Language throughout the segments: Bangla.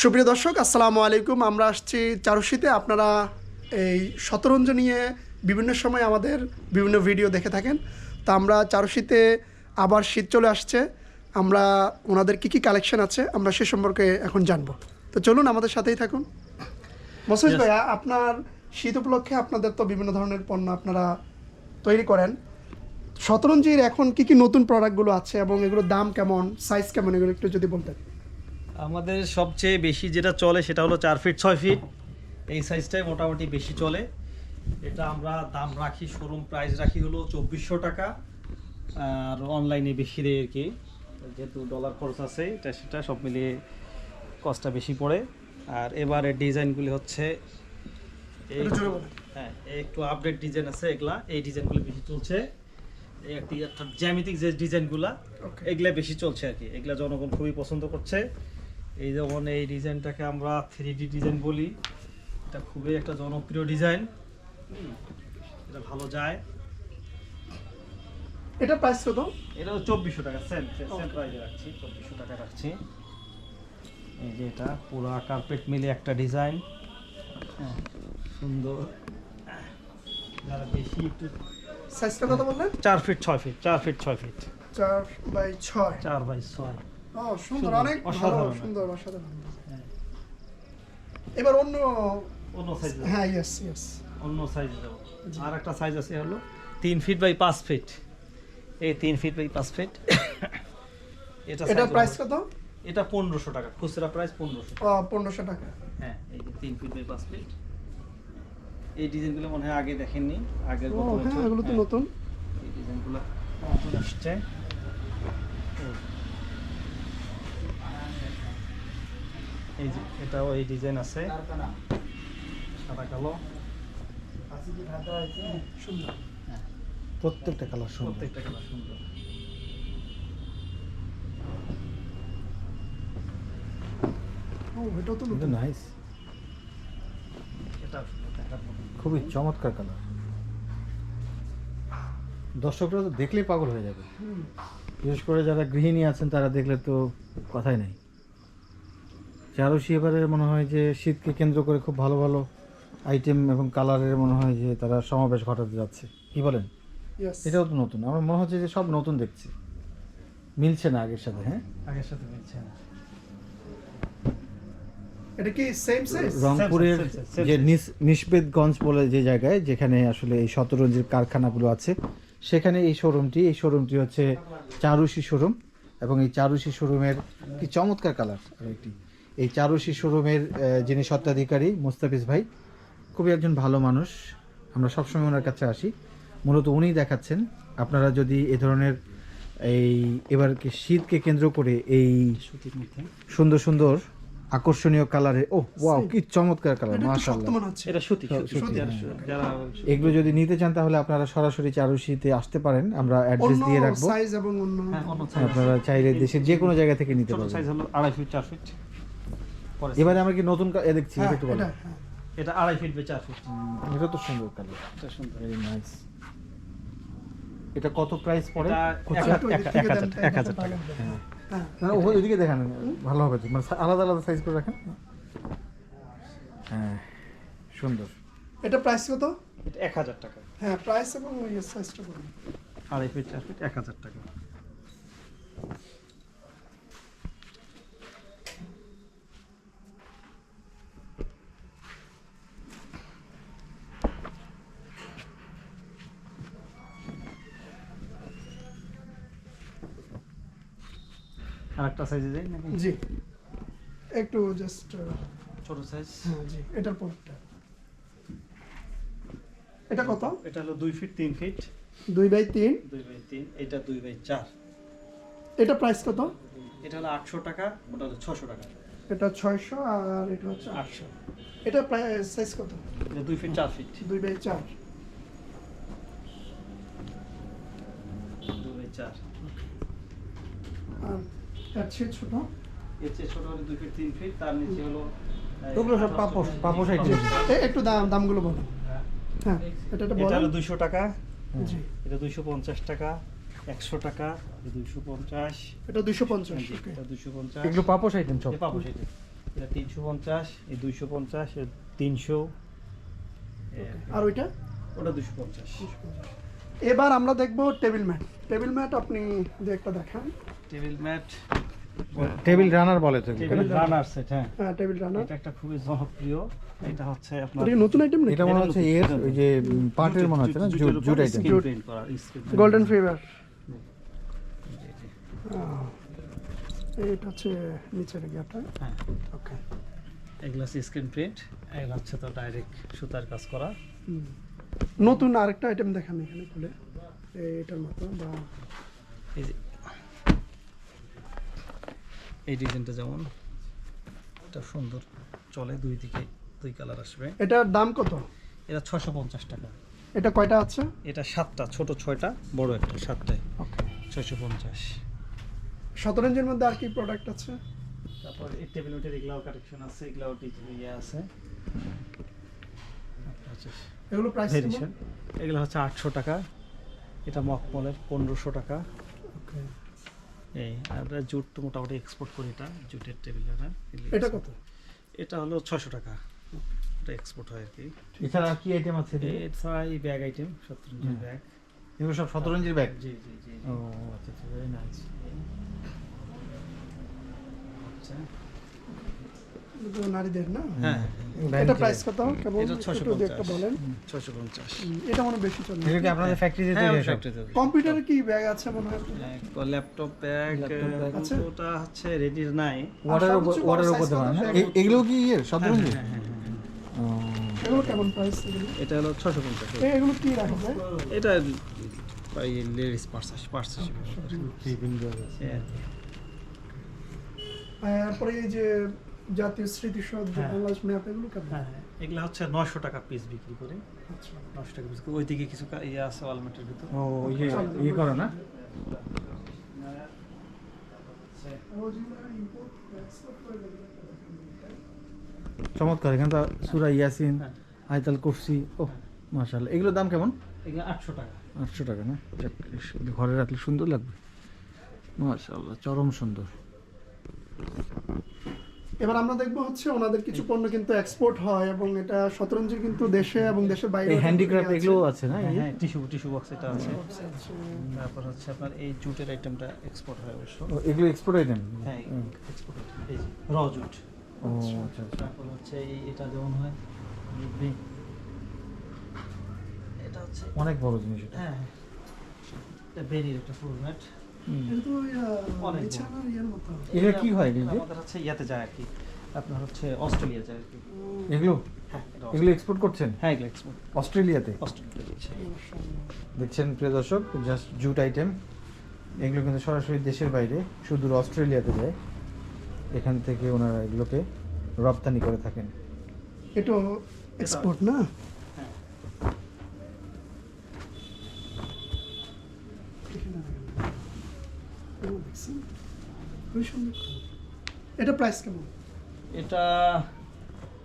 সুপ্রিয় দর্শক আসসালামু আলাইকুম। আমরা আসছি চারুশীতে আপনারা এই শতরঞ্জ নিয়ে বিভিন্ন সময় আমাদের বিভিন্ন ভিডিও দেখে থাকেন। তা আমরা চারুশীতে আবার শীত চলে আসছে। আমরা ওনাদের কি কি কালেকশন আছে আমরা সে সম্পর্কে এখন জানব। তো চলুন আমাদের সাথেই থাকুন। মসুজ Yes. ভাইয়া আপনার শীত উপলক্ষে আপনাদের তো বিভিন্ন ধরনের পণ্য আপনারা তৈরি করেন। শতরঞ্জির এখন কি কি নতুন প্রোডাক্টগুলো আছে এবং এগুলোর দাম কেমন সাইজ কেমন এগুলো একটু যদি বলতেন। আমাদের সবচেয়ে বেশি যেটা চলে সেটা হলো চার ফিট ছয় ফিট এই সাইজটাই মোটামুটি বেশি চলে। এটা আমরা দাম রাখি শোরুম প্রাইস রাখি হলো চব্বিশশো টাকা। আর অনলাইনে বেশি দেয় আর কি। যেহেতু ডলার খরচ আছে এটা সেটা সব মিলিয়ে কস্টটা বেশি পড়ে। আর এবারে ডিজাইনগুলি হচ্ছে। হ্যাঁ এই একটু আপডেট ডিজাইন আছে এগুলা। এই ডিজাইনগুলো বেশি চলছে। এই একটি অর্থাৎ জ্যামিতিক যে ডিজাইনগুলা. এগুলা বেশি চলছে আর কি। এগুলা জনগণ খুবই পছন্দ করছে। এই যেমন এই ডিজাইনটাকে আমরা থ্রি ডি ডিজাইন বলি। এটা খুবই একটা জনপ্রিয় ডিজাইন। এটা ভালো যায়। এটা প্রাইস কত? এটা চব্বিশশো টাকা সেম সেম প্রাইসে রাখছি চব্বিশশো টাকা রাখছি। এই যে এটা পুরো কার্পেট মিলে একটা ডিজাইন। সুন্দর। যারা বেশি একটু সাইজটা কত বললেন? চার ফিট ছয় ফিট চার ফিট ছয় ফিট চার বাই ছয়। চার বাই ছয়। ও সুন্দর অনেক ভালো সুন্দর অসাধারণ হ্যাঁ। এবার অন্য অন্য সাইজ হ্যাঁ ইয়েস ইয়েস অন্য সাইজ দেবো আর একটা সাইজ আছে হলো তিন ফিট বাই পাঁচ ফিট এই তিন ফিট বাই পাঁচ ফিট এটা এটা প্রাইস কত? এটা পনেরোশো টাকা খুচরা প্রাইস পনেরোশো পনেরোশো টাকা। হ্যাঁ এই যে তিন ফিট বাই পাঁচ ফিট এই ডিজাইনগুলো মনে হয় আগে দেখেননি আগের হ্যাঁ এগুলো তো হ্যাঁ, নতুন। এই ডিজাইনগুলো নতুন আসছে। এই এটাও এই ডিজাইন আছে। সাদা কালো। সুন্দর। প্রত্যেকটা কালার সুন্দর। প্রত্যেকটা কালার সুন্দর। খুবই চমৎকার কালার। দর্শকরা তো দেখলেই পাগল হয়ে যাবে। বিশেষ করে যারা গৃহিণী আছেন তারা দেখলে তো কথাই নেই। চারুশি এবারে মনে হয় যে শীতকে কেন্দ্র করে খুব ভালো ভালো আইটেম এবং কালারের মনে হয় যে তারা সমাবেশ ঘটাতে যাচ্ছে। কি বলেন. এটাও তো নতুন। আমার মনে হচ্ছে যে সব নতুন দেখছি। মিলছে না আগের সাথে হ্যাঁ? আগের সাথে মিলছে না। এটা কি সেম সাইজ রংপুরের যে নিস- নিষ্পেদগঞ্জ বলে যে জায়গায় যেখানে আসলে এই শতরঞ্জির কারখানাগুলো আছে সেখানে এই শোরুমটি এই শোরুমটি হচ্ছে চারুশি শোরুম এবং এই চারুশি শোরুমের কি চমৎকার কালার আর একটি এই চারুশি শোরুমের যিনি স্বত্বাধিকারী মোস্তাফিজ ভাই খুবই একজন ভালো মানুষ। আমরা সবসময় ওনার কাছে আসি। মূলত উনিই দেখাচ্ছেন। আপনারা যদি এ ধরনের এই এবার শীতকে কেন্দ্র করে এই সুন্দর সুন্দর আকর্ষণীয় কালারে ও ওয়াও কি চমৎকার কালার মাশাআল্লাহ। এটা সুতি সুতি, সুতি আর হ্যাঁ। যারা এগুলো যদি নিতে চান তাহলে আপনারা সরাসরি চারুশিতে আসতে পারেন। আমরা অ্যাড্রেস দিয়ে রাখব। সাইজ এবং অন্য হ্যাঁ আপনারা চাইলে দেশের যে কোনো জায়গা থেকে নিতে পারবেন। সাইজ হলো আড়াই ফিট চার ফিট এবারে আমরা কি নতুন এ দেখছি হ্যাঁ, একটু এটা, হ্যাঁ। আড়াই ফিট বাই চার ফিট এটা তো সুন্দর কালার এটা সুন্দর। ভেরি নাইস এটা কত প্রাইস পড়ে? এটা? এক- হাজার- এক হাজার টাকা। হ্যাঁ। হ্যাঁ। ওই ওইদিকে দেখান ভালো হবে মানে আলাদা আলাদা সাইজ করে রাখেন। হ্যাঁ সুন্দর। এটা প্রাইস কত? এটা এক হাজার টাকা। হ্যাঁ প্রাইস এবং ওই সাইজটা বলুন। আড়াই ফিট চার ফিট এক হাজার টাকা। আরেকটা সাইজে যাই নাকি? জি। একটু জাস্ট ছোট সাইজ হ্যাঁ জি এটার পরটা। এটা কত? এটা হলো দুই ফিট তিন ফিট দুই বাই তিন। দুই বাই তিন এটা দুই বাই চার। এটা প্রাইস কত? এটা হলো আটশো টাকা ওটা হলো ছশো টাকা। এটা ছয়শো আর এটা হচ্ছে আটশো। এটা প্রায় সাইজ কত? এটা দুই ফিট চার ফিট দুই বাই চার। দুই বাই চার। আর এর চেয়ে ছোট? এর চেয়ে ছোট হলো দুই ফিট তিন ফিট তার নিচে হলো ওগুলো সব পাপোশ পাপোশ আইটেম একটু দাম দামগুলো বলুন হ্যাঁ। এটা একটা এটা হলো দুইশো টাকা। জি। এটা দুইশো পঞ্চাশ টাকা একশো টাকা দুইশো পঞ্চাশ। এটা দুইশো পঞ্চাশ এটা দুইশো পঞ্চাশ। এগুলো পাপোশ আইটেম সব। পাবো সেটা এটা তিনশো পঞ্চাশ এই দুইশো পঞ্চাশ তিনশো। আর ওইটা? ওটা দুশো পঞ্চাশ। এবার আমরা দেখব টেবিল ম্যাট। টেবিল ম্যাট আপনি দু একটা দেখান। টেবিল ম্যাট টেবিল রানার বলে তো। টেবিল রানার সেট হ্যাঁ। হ্যাঁ টেবিল রানার। এটা একটা খুবই জনপ্রিয়। এটা হচ্ছে আপনার এটা নতুন আইটেম নাকি? এটা মনে হচ্ছে এর ওই যে পাটের মনে হচ্ছে না? Jute jute item screen print করা গোল্ডেন ফিভার এটা হচ্ছে নিচের গিয়াটা হ্যাঁ। ওকে এগুলো হচ্ছে স্ক্রিন প্রিন্ট এগুলো হচ্ছে তো ডাইরেক্ট সুতার কাজ করা। নতুন আরেকটা আইটেম দেখান এখানে খুলে। এটার মতো বা এই যে এই ডিজাইনটা যেমন এটা সুন্দর চলে দুই দিকে দুই কালার আসবে। এটার দাম কত? এটা ছশো পঞ্চাশ টাকা। এটা কয়টা আছে? এটা সাতটা ছোট ছয়টা বড় একটা সাতটায়। ওকে। ছয়শো পঞ্চাশ। সতেরো ইঞ্চের মধ্যে আর কি প্রোডাক্ট আছে? তারপর এই টেবিল উটের এগুলাও কালেকশন আছে এগুলাও ইয়ে আছে। এগুলো প্রাইস এগুলো হচ্ছে আটশো টাকা। এটা মকমলের পনেরোশো টাকা। ওকে। এই আমরা জুট তো মোটামুটি এক্সপোর্ট করি এটা জুটের টেবিল এটা কত? এটা হলো ছশো টাকা। এটা এক্সপোর্ট হয় আর কি। এছাড়া কি আইটেম আছে? এছাড়া এই ব্যাগ আইটেম সত্তর ইঞ্চির ব্যাগ এগুলো সব সতেরো ইঞ্চির ব্যাগ জি জি জি ও আচ্ছা আচ্ছা ভেরি নাইস আচ্ছা। এগুলো নারীদের না? হ্যাঁ। এটা প্রাইস কত? ছশো একটু যদি একটা পঞ্চাশ। বলেন। এটা মনে বেশি চলে। এটা কি আপনাদের ফ্যাক্টরিতে হ্যাঁ তৈরি হয় সব? কম্পিউটারে কি ব্যাগ আছে মনে হয়? ল্যাপটপ ব্যাগ আছে? ওটা হচ্ছে রেডি নাই। ওয়াটার ওয়াটার উপর দেওয়া এগুলো কি ইয়ে ইঞ্চি হ্যাঁ, হ্যাঁ, হ্যাঁ, হ্যাঁ। ও, এগুলো কেমন প্রাইস এটা হলো ছশো পঞ্চাশ। এ- এগুলো কি রাখা যায়? এটা লেডিস পার্স পার্স এই আর কি। তারপরে এই যে জাতীয় স্মৃতিসৌধ হ্যাঁ। বাংলাদেশ ম্যাপ এগুলো কেমন? হ্যাঁ হ্যাঁ। এগুলো হচ্ছে নশো টাকা পিস বিক্রি করে। আচ্ছা। নশো টাকা পিস ওইদিকে কিছু কা- ইয়ে আছে ওয়ালমেটের ভিতর। ও ইয়ে ইয়ে করো না? চমৎকার এখানে তো সুরা ইয়াসিন হ্যাঁ। আয়তাল কুরসি ও মাশাআল্লাহ। এগুলোর দাম কেমন? এগুলো আটশো টাকা। আটশো টাকা না? ঘরে রাখলে সুন্দর লাগবে। মাশাআল্লাহ চরম সুন্দর। এবার আমরা দেখব হচ্ছে ওনাদের কিছু পণ্য কিন্তু এক্সপোর্ট হয় এবং এটা শতরঞ্জি কিন্তু দেশে এবং দেশের বাইরে হ্যান্ডিক্রাফট এগুলো আছে। না হ্যাঁ টিস্যু টিস্যু বক্স এটা আছে। তারপর হচ্ছে আপনার এই জুটের আইটেমটা এক্সপোর্ট হয় অবশ্য। ও, এগুলো এক্সপোর্ট আইটেম হ্যাঁ এক্সপোর্ট এই যে র জুট। ও আচ্ছা আচ্ছা। তারপর হচ্ছে এই এটা যেমন হয় এটা হচ্ছে অনেক বড় জিনিস এটা। হ্যাঁ এটা বেরির একটা ফরম্যাট এটা কি হয় আমাদের হচ্ছে ইয়াতে যায় আর কি। আপনার হচ্ছে অস্ট্রেলিয়া যায় আর কি। এগুলো? হ্যাঁ এগুলো এক্সপোর্ট করছেন? হ্যাঁ এগুলো এক্সপোর্ট অস্ট্রেলিয়াতে? দেখছেন প্রিয় দর্শক জাস্ট জুট আইটেম এগুলো কিন্তু সরাসরি দেশের বাইরে সুদূর অস্ট্রেলিয়াতে যায়। এখান থেকে ওনারা এগুলোকে রপ্তানি করে থাকেন। এটা এক্সপোর্ট না হ্যাঁ এখানে দেখেন। ও, দেখছেন? খুবই সুন্দর। এটা প্রাইস কেমন? এটা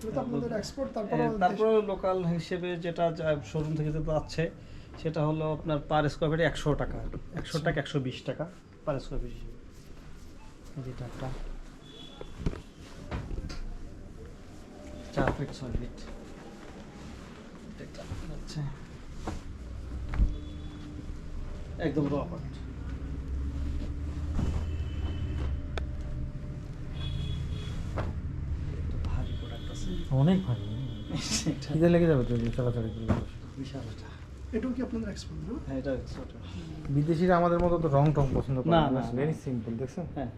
এটা আপনাদের এক্সপোর্ট তারপর তারপর লোকাল হিসেবে যেটা শোরুম থেকে যেটা আছে সেটা হলো আপনার পার স্কোয়ার ফিট একশো টাকা। একশো টাকা একশো বিশ টাকা পার স্কোয়ার ফিট হিসেবে। যেটা একটা চার ফিট ছয় ফিট একদম র পাট ভারী প্রোডাক্ট আছে অনেক খিদে লেগে যাবে তো চলাচল বিশাল এটা এটাও কি আপনাদের এক্সপোর্ট না? হ্যাঁ এটা বিদেশিরা আমাদের মতো তো রং টং পছন্দ করে না, ভেরি সিম্পল দেখছেন? হ্যাঁ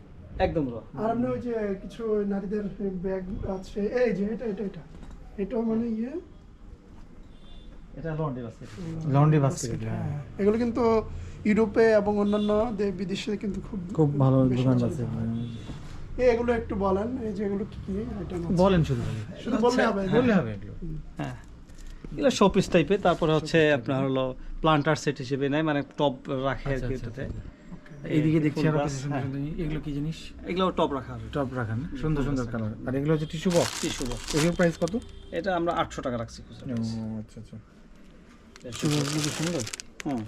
একদম র আর আপনি ওই যে কিছু নারীদের ব্যাগ আছে এই যে এটা এটা এটা। এটাও মানে ইয়ে? এটা লন্ড্রি বাস্কেট লন্ড্রি বাস্কেট হ্যাঁ। এগুলো কিন্তু ইউরোপে এবং অন্যান্য বিদেশে কিন্তু খুব খুব ভালো দোকান আছে। হয়। এগুলো একটু বলেন এই যে এগুলো কি কি এটা বলেন শুধু শুধু বললে হবে বললে হবে এগুলো। হ্যাঁ। এগুলো শোপিস টাইপের তারপরে হচ্ছে আপনার হলো প্লান্টার সেট হিসেবে নেয় মানে টপ রাখে আর আচ্ছা, কি আচ্ছা, এটাতে। এইদিকে দেখছি আরও কিছু সুন্দর হ্যাঁ। সুন্দর এগুলো কি জিনিস? এগুলো টপ রাখা হবে। টপ রাখেন না? সুন্দর সুন্দর কালার আর এগুলো হচ্ছে টিস্যু বক্স টিস্যু বক্স এগুলোর প্রাইস কত? এটা আমরা আটশো টাকা রাখছি price। আচ্ছা আচ্ছা। সুন্দর। হুম।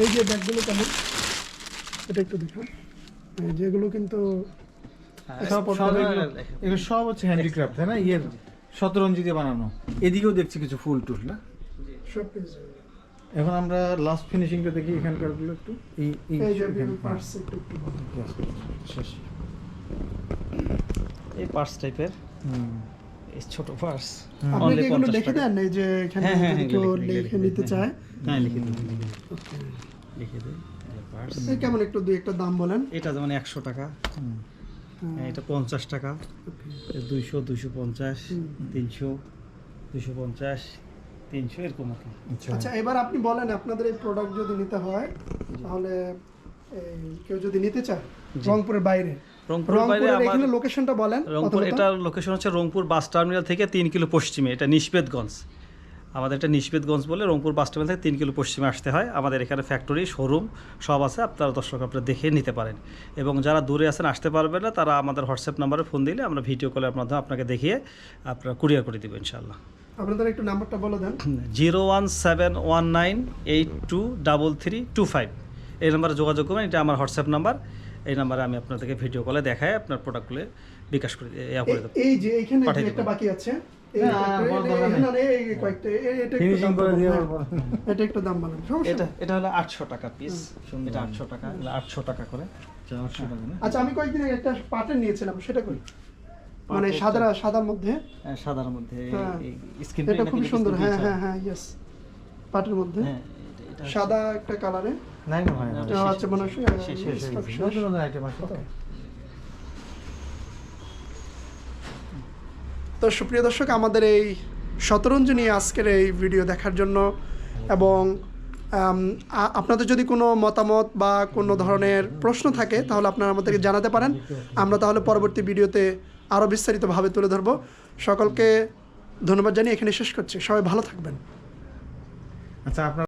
এই যে ব্যাগগুলো কেমন? এটা একটু দেখুন। যেগুলো কিন্তু সব export সব হচ্ছে হ্যান্ডিক্রাফট তাই না? ইয়ের শতরঞ্জি দিয়ে বানানো। এদিকেও দেখছি কিছু ফুল টুল না? সব এখন আমরা লাস্ট ফিনিশিংটা দেখি এখানকারগুলো একটু এই হ্যাঁ, পার্স টাইপের এই ছোট পার্স। আপনি কি এগুলো লিখে দেন? এই যে এখানে হ্যাঁ, হ্যাঁ, হ্যাঁ, কেউ লিখে- নিতে চায়? হ্যাঁ লিখে দিই। লিখে দিই। কেমন একটু দুই একটা দাম বলেন? এটা যেমন একশো টাকা। হ্যাঁ, এটা পঞ্চাশ টাকা। দুইশো দুইশো পঞ্চাশ তিনশো দুইশো পঞ্চাশ তিনশো এরকম আর কি। আচ্ছা। আচ্ছা এবার আপনি বলেন আপনাদের এই প্রোডাক্ট যদি নিতে হয় তাহলে কেউ যদি নিতে চায় রংপুরের বাইরে। রংপুরের বাইরে এখানে লোকেশনটা বলেন রংপুর এটা লোকেশন হচ্ছে রংপুর বাস টার্মিনাল থেকে তিন কিলো পশ্চিমে এটা নিষ্পেদগঞ্জ আমাদের এটা নিষ্পেদগঞ্জ বলে রংপুর বাস টার্মিনাল থেকে তিন কিলো পশ্চিমে আসতে হয়। আমাদের এখানে ফ্যাক্টরি শোরুম সব আছে। আপনারা দর্শক আপনারা দেখে নিতে পারেন। এবং যারা দূরে আছেন আসতে পারবেন না তারা আমাদের হোয়াটসঅ্যাপ নাম্বারে ফোন দিলে আমরা ভিডিও কলের মাধ্যমে আপনাকে দেখিয়ে আপনারা কুরিয়ার করে দেবো ইনশাল্লাহ আপনাদের একটু নাম্বারটা বলে দেন। Zero one seven one nine eight two double three two five এই নাম্বারে যোগাযোগ করবেন এটা আমার হোয়াটসঅ্যাপ নাম্বার এই নাম্বারে আমি আপনাদেরকে ভিডিও কলে দেখায় আপনার প্রোডাক্টগুলো বিকাশ করে এই যে এখানে একটা বাকি আছে এটা- একটু দাম হ্যাঁ। এটা একটু দাম বলেন সমস্যা এটা হলো আটশো টাকা পিস এটা আটশো টাকা আটশো টাকা করে। চারশো টাকা না? আচ্ছা আমি কয়েকদিন একটা পাটের নিয়েছিলাম সেটা করি মানে সাদা সাদার মধ্যে? হ্যাঁ, সাদার মধ্যে হ্যাঁ। স্কিন এটা খুবই সুন্দর হ্যাঁ হ্যাঁ হ্যাঁ ইয়েস পাটের মধ্যে। হ্যাঁ এটা- এটা সাদা একটা কালারে না না। আচ্ছা মনে হয় শেষ- শেষ হয়ে stock গেছে। শেষ। নতুন নতুন আইটেম আছে তো সুপ্রিয় দর্শক, আমাদের এই শতরঞ্জি নিয়ে আজকের এই ভিডিও দেখার জন্য এবং আপনাদের যদি কোনো মতামত বা কোনো ধরনের প্রশ্ন থাকে, তাহলে আপনারা আমাদেরকে জানাতে পারেন। আমরা তাহলে পরবর্তী ভিডিওতে আরও বিস্তারিতভাবে তুলে ধরবো। সকলকে ধন্যবাদ জানিয়ে এখানে শেষ করছি। সবাই ভালো থাকবেন। আচ্ছা আপনার